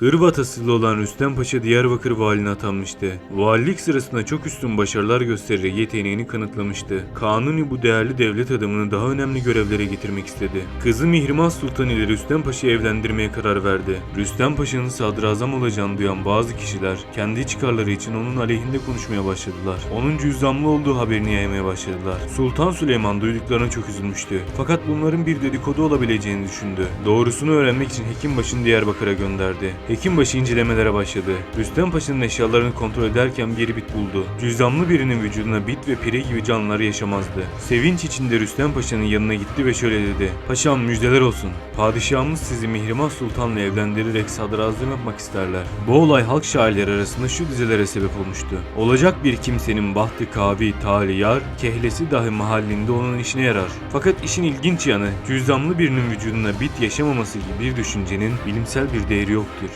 Hırvat asıllı olan Rüstem Paşa Diyarbakır valine atanmıştı. Valilik sırasında çok üstün başarılar göstererek yeteneğini kanıtlamıştı. Kanuni bu değerli devlet adamını daha önemli görevlere getirmek istedi. Kızı Mihrimah Sultan ile Rüstem Paşa'yı evlendirmeye karar verdi. Rüstem Paşa'nın sadrazam olacağını duyan bazı kişiler kendi çıkarları için onun aleyhinde konuşmaya başladılar. Onun cüzdanlı olduğu haberini yaymaya başladılar. Sultan Süleyman duyduklarına çok üzülmüştü. Fakat bunların bir dedikodu olabileceğini düşündü. Doğrusunu öğrenmek için Hekimbaşı'nı Diyarbakır'a gönderdi. Hekimbaşı incelemelere başladı. Rüstem Paşa'nın eşyalarını kontrol ederken bir bit buldu. Cüzdanlı birinin vücuduna bit ve pire gibi canlılar yaşamazdı. Sevinç içinde Rüstem Paşa'nın yanına gitti ve şöyle dedi. Paşam müjdeler olsun. Padişahımız sizi Mihrimah Sultan'la evlendirerek sadrazam yapmak isterler. Bu olay halk şairleri arasında şu dizelere sebep olmuştu. Olacak bir kimsenin bahtı kavi tali yar, kehlesi dahi mahallinde onun işine yarar. Fakat işin ilginç yanı cüzdanlı birinin vücuduna bit yaşamaması gibi bir düşüncenin bilimsel bir değeri yoktur.